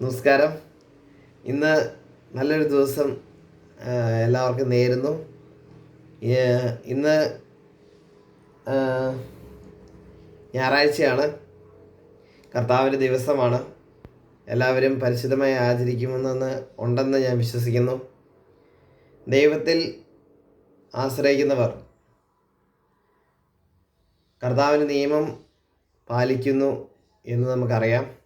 നമസ്കാരം. ഇന്ന് നല്ലൊരു ദിവസം എല്ലാവർക്കും നേരുന്നു. ഇന്ന് ഞായറാഴ്ചയാണ്. കർത്താവിന്റെ ദിവസമാണ്. എല്ലാവരും പരിശുദ്ധമായി ആചരിക്കുമെന്ന് ഉണ്ടെന്ന് ഞാൻ വിശ്വസിക്കുന്നു. ദൈവത്തിൽ ആശ്രയിക്കുന്നവർ കർത്താവിന്റെ നിയമം പാലിക്കുന്നു എന്ന് നമുക്കറിയാം.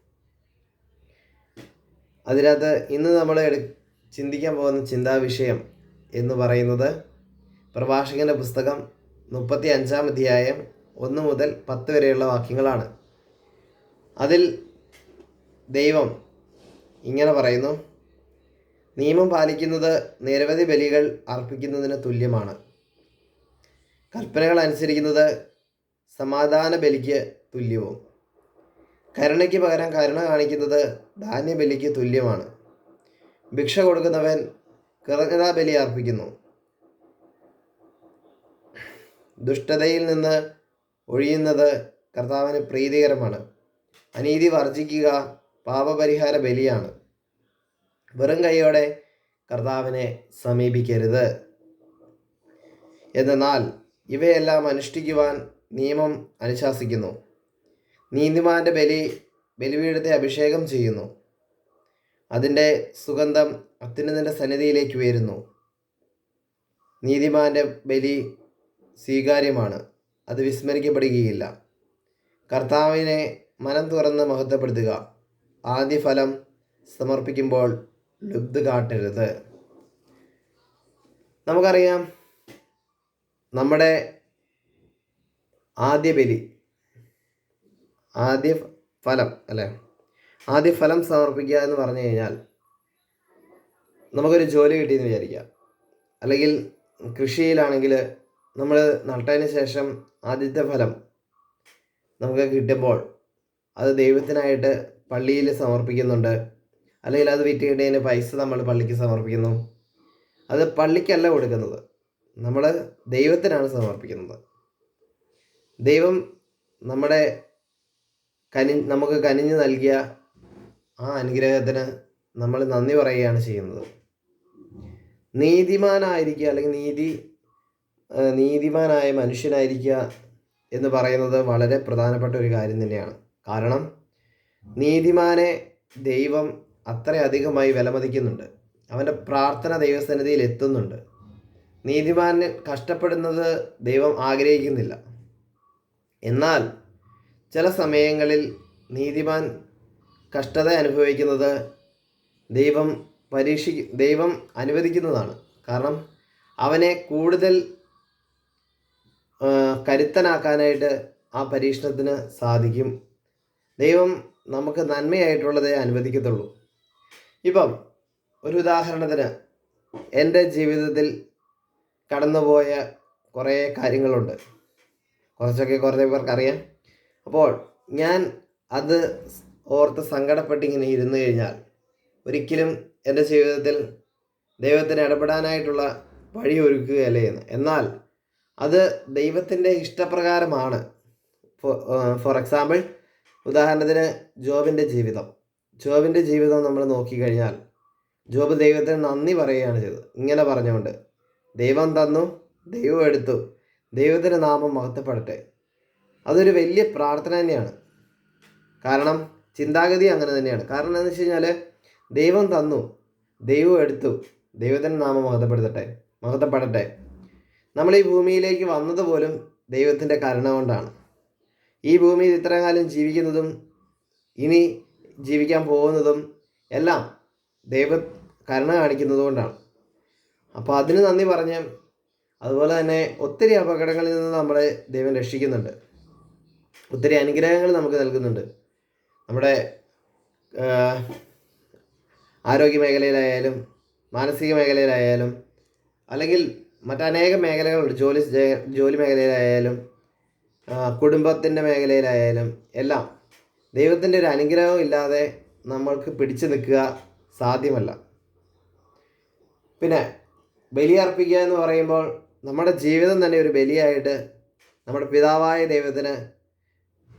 അതിനകത്ത് ഇന്ന് നമ്മൾ ചിന്തിക്കാൻ പോകുന്ന ചിന്താവിഷയം എന്ന് പറയുന്നത് പ്രഭാഷകന്റെ പുസ്തകം മുപ്പത്തി അഞ്ചാം അധ്യായം ഒന്ന് മുതൽ പത്ത് വരെയുള്ള വാക്യങ്ങളാണ്. അതിൽ ദൈവം ഇങ്ങനെ പറയുന്നു നിയമം പാലിക്കുന്നത് നിരവധി ബലികൾ അർപ്പിക്കുന്നതിന് തുല്യമാണ്. കൽപ്പനകൾ അനുസരിക്കുന്നത് സമാധാന ബലിക്ക് തുല്യവും. കരുണയ്ക്ക് പകരം കരുണ കാണിക്കുന്നത് ധാന്യബലിക്ക് തുല്യമാണ്. ഭിക്ഷ കൊടുക്കുന്നവൻ കൃതജ്ഞതാ ബലി അർപ്പിക്കുന്നു. ദുഷ്ടതയിൽ നിന്ന് ഒഴിയുന്നത് കർത്താവിന് പ്രീതികരമാണ്. അനീതി വർജിക്കുക പാപപരിഹാര ബലിയാണ്. വെറും കൈയോടെ കർത്താവിനെ സമീപിക്കരുത്. എന്നാൽ ഇവയെല്ലാം അനുഷ്ഠിക്കുവാൻ നിയമം അനുശാസിക്കുന്നു. നീതിമാന്റെ ബലി ബലിപീഠത്തെ അഭിഷേകം ചെയ്യുന്നു. അതിന്റെ സുഗന്ധം അത്യുന്നതന്റെ സന്നിധിയിലേക്ക് ഉയരുന്നു. നീതിമാന്റെ ബലി സ്വീകാര്യമാണ്. അത് വിസ്മരിക്കപ്പെടുകയില്ല. കർത്താവിനെ മനം തുറന്ന് മഹത്വപ്പെടുത്തുക. ആദ്യ ഫലം സമർപ്പിക്കുമ്പോൾ ലുബ്ധ കാട്ടരുത്. നമുക്കറിയാം നമ്മുടെ ആദ്യ ബലി ആദ്യ ഫലം അല്ലേ? ആദ്യ ഫലം സമർപ്പിക്കുക എന്ന് പറഞ്ഞു കഴിഞ്ഞാൽ നമുക്കൊരു ജോലി കിട്ടിയെന്ന് വിചാരിക്കാം അല്ലെങ്കിൽ കൃഷിയിലാണെങ്കിൽ നമ്മൾ നട്ടതിന് ശേഷം ആദ്യത്തെ ഫലം നമുക്ക് കിട്ടുമ്പോൾ അത് ദൈവത്തിനായിട്ട് പള്ളിയിൽ സമർപ്പിക്കുന്നുണ്ട്. അല്ലെങ്കിൽ അത് വിറ്റ് കിട്ടിയതിന് പൈസ നമ്മൾ പള്ളിക്ക് സമർപ്പിക്കുന്നു. അത് പള്ളിക്കല്ല കൊടുക്കുന്നത്. നമ്മൾ ദൈവത്തിനാണ് സമർപ്പിക്കുന്നത്. ദൈവം നമ്മുടെ കനി നമുക്ക് കനിഞ്ഞു നൽകിയ ആ അനുഗ്രഹത്തിന് നമ്മൾ നന്ദി പറയുകയാണ് ചെയ്യുന്നത്. നീതിമാനായിരിക്കുക അല്ലെങ്കിൽ നീതി നീതിമാനായ മനുഷ്യനായിരിക്കുക എന്ന് പറയുന്നത് വളരെ പ്രധാനപ്പെട്ട ഒരു കാര്യം തന്നെയാണ്. കാരണം നീതിമാനെ ദൈവം അത്രയധികമായി വിലമതിക്കുന്നുണ്ട്. അവന്റെ പ്രാർത്ഥന ദൈവസന്നിധിയിൽ എത്തുന്നുണ്ട്. നീതിമാന് കഷ്ടപ്പെടുന്നത് ദൈവം ആഗ്രഹിക്കുന്നില്ല. എന്നാൽ ചില സമയങ്ങളിൽ നീതിമാൻ കഷ്ടത അനുഭവിക്കുന്നത് ദൈവം പരീക്ഷി ദൈവം അനുവദിക്കുന്നതാണ്. കാരണം അവനെ കൂടുതൽ കരുത്തനാക്കാനായിട്ട് ആ പരീക്ഷണത്തിന് സാധിക്കും. ദൈവം നമുക്ക് നന്മയായിട്ടുള്ളതേ അനുവദിക്കത്തുള്ളൂ. ഇപ്പം ഒരു ഉദാഹരണത്തിന് എന്റെ ജീവിതത്തിൽ കടന്നുപോയ കുറേ കാര്യങ്ങളുണ്ട്. കുറച്ചൊക്കെ കുറേ പേർക്ക് അറിയാം അപ്പോൾ ഞാൻ അത് ഓർത്ത് സങ്കടപ്പെട്ടിങ്ങനെ ഇരുന്നു കഴിഞ്ഞാൽ ഒരിക്കലും എന്റെ ജീവിതത്തിൽ ദൈവത്തിന് ഇടപെടാനായിട്ടുള്ള വഴി ഒരുക്കുകയല്ലേ എന്ന്. എന്നാൽ അത് ദൈവത്തിന്റെ ഇഷ്ടപ്രകാരമാണ്. ഫോർ എക്സാമ്പിൾ ഉദാഹരണത്തിന് ജോബിന്റെ ജീവിതം. ജോബിന്റെ ജീവിതം നമ്മൾ നോക്കിക്കഴിഞ്ഞാൽ ജോബ് ദൈവത്തിന് നന്ദി പറയുകയാണ് ചെയ്തത്. ഇങ്ങനെ പറഞ്ഞുകൊണ്ട് ദൈവം തന്നു ദൈവം എടുത്തു. ദൈവത്തിന്റെ നാമം മഹത്വപ്പെടട്ടെ. അതൊരു വലിയ പ്രാർത്ഥന തന്നെയാണ്. കാരണം ചിന്താഗതി അങ്ങനെ തന്നെയാണ്. കാരണം എന്താണെന്ന് വെച്ച് കഴിഞ്ഞാൽ ദൈവം തന്നു. ദൈവം എടുത്തു. ദൈവത്തിന്റെ നാമം മഹത്വപ്പെടുത്തട്ടെ. മഹത്വപ്പെടട്ടെ. നമ്മൾ ഈ ഭൂമിയിലേക്ക് വന്നത് പോലും ദൈവത്തിന്റെ കരുണ കൊണ്ടാണ്. ഈ ഭൂമിയിൽ ഇത്രയും കാലം ജീവിക്കുന്നതും ഇനി ജീവിക്കാൻ പോകുന്നതും എല്ലാം ദൈവ കരുണ കാണിക്കുന്നത് കൊണ്ടാണ്. അപ്പോൾ അതിന് നന്ദി പറഞ്ഞ് അതുപോലെ തന്നെ ഒത്തിരി അപകടങ്ങളിൽ നിന്ന് നമ്മളെ ദൈവം രക്ഷിക്കുന്നുണ്ട്. ഒത്തിരി അനുഗ്രഹങ്ങൾ നമുക്ക് നൽകുന്നുണ്ട്. നമ്മുടെ ആരോഗ്യ മേഖലയിലായാലും മാനസിക മേഖലയിലായാലും അല്ലെങ്കിൽ മറ്റനേകം മേഖലകളുണ്ട്. ജോലി ജോലി മേഖലയിലായാലും കുടുംബത്തിന്റെ മേഖലയിലായാലും എല്ലാം. ദൈവത്തിന്റെ ഒരു അനുഗ്രഹം ഇല്ലാതെ നമ്മൾക്ക് പിടിച്ചു നിൽക്കുക സാധ്യമല്ല. പിന്നെ ബലി അർപ്പിക്കുക എന്ന് പറയുമ്പോൾ നമ്മുടെ ജീവിതം തന്നെ ഒരു ബലിയായിട്ട് നമ്മുടെ പിതാവായ ദൈവത്തിന്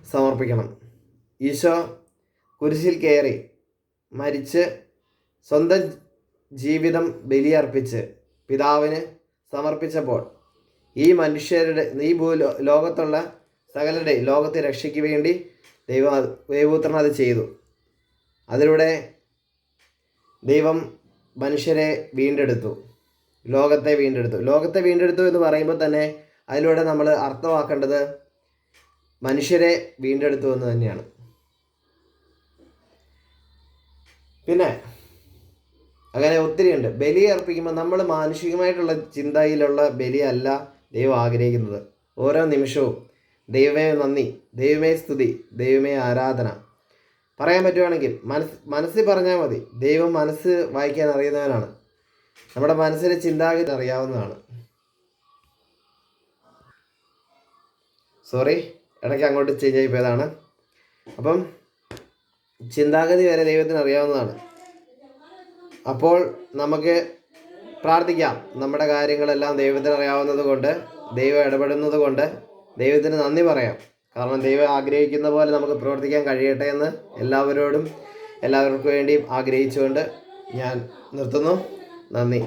സമർപ്പിക്കണം. ഈശോ കുരിശിൽ കയറി മരിച്ച് സ്വന്തം ജീവിതം ബലിയർപ്പിച്ച് പിതാവിന് സമർപ്പിച്ചപ്പോൾ ഈ മനുഷ്യരുടെ ഈ ഭൂ ലോകത്തുള്ള സകലരുടെ ലോകത്തെ രക്ഷയ്ക്ക് വേണ്ടി ദൈവ ദൈവപുത്രൻ അത് ചെയ്തു. അതിലൂടെ ദൈവം മനുഷ്യരെ വീണ്ടെടുത്തു. ലോകത്തെ വീണ്ടെടുത്തു. ലോകത്തെ വീണ്ടെടുത്തു എന്ന് പറയുമ്പോൾ തന്നെ അതിലൂടെ നമ്മൾ അർത്ഥമാക്കേണ്ടത് മനുഷ്യരെ വീണ്ടെടുത്തു എന്ന് തന്നെയാണ്. പിന്നെ അങ്ങനെ ഒത്തിരിയുണ്ട്. ബലി അർപ്പിക്കുമ്പോൾ നമ്മൾ മാനുഷികമായിട്ടുള്ള ചിന്തയിലുള്ള ബലിയല്ല ദൈവം ആഗ്രഹിക്കുന്നത്. ഓരോ നിമിഷവും ദൈവമേ നന്ദി ദൈവമേ സ്തുതി ദൈവമേ ആരാധന. പറയാൻ പറ്റുവാണെങ്കിൽ മനസ്സ് മനസ്സിൽ പറഞ്ഞാൽ മതി. ദൈവം മനസ്സ് വായിക്കാൻ അറിയുന്നവനാണ്. നമ്മുടെ മനസ്സിലെ ചിന്താഗതി അറിയാവുന്നതാണ്. സോറി ഇടയ്ക്ക് അങ്ങോട്ട് ചേഞ്ച് ആയി പോയതാണ്. അപ്പം ചിന്താഗതി വരെ ദൈവത്തിന് അറിയാവുന്നതാണ്. അപ്പോൾ നമുക്ക് പ്രാർത്ഥിക്കാം. നമ്മുടെ കാര്യങ്ങളെല്ലാം ദൈവത്തിന് അറിയാവുന്നത് കൊണ്ട് ദൈവം ഇടപെടുന്നത് കൊണ്ട് ദൈവത്തിന് നന്ദി പറയാം. കാരണം ദൈവം ആഗ്രഹിക്കുന്ന പോലെ നമുക്ക് പ്രവർത്തിക്കാൻ കഴിയട്ടെ എന്ന് എല്ലാവരോടും എല്ലാവർക്കും വേണ്ടിയും ആഗ്രഹിച്ചുകൊണ്ട് ഞാൻ നിർത്തുന്നു. നന്ദി.